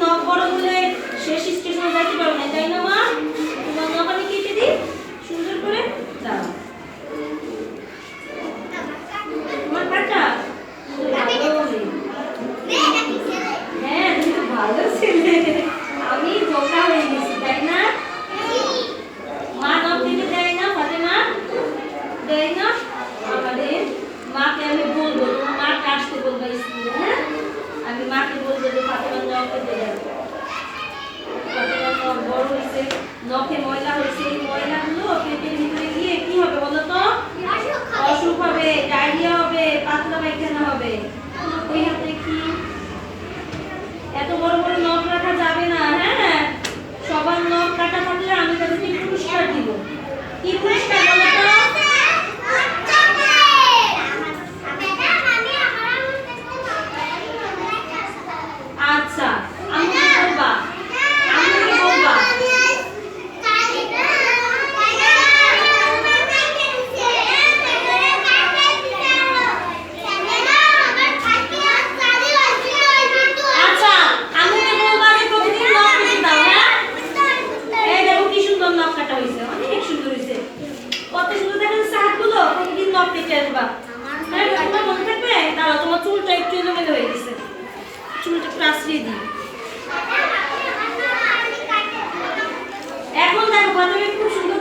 নখ বড় হলে শেষ স্টেশনে যাইতে পারবে না, তাই না মা? তোমার নখ আমি কেটে দিই, সুন্দর করে দাও। তোমার হ্যাঁ তুমি তো ভালো ছেলে আমি বোকা হয়ে গেছি তাই না মা নখ কেটে দেয় না ফাতেমা দেয় না আমাদের মাকে আমি বলব তোমার মাকে আসতে বলব স্কুলে হ্যাঁ আমি মাকে বলব যে ফাতেমার নখ কেটে দেবে ফাতেমার নখ বড় হয়েছে নখে ময়লা হয়েছে হ্যাঁ তোমার মনে থাকবে? এলোমেলো হয়ে গেছে। চুলটা একটু আশ্রিয়ে এখন দেখো, প্রথমে খুব সুন্দর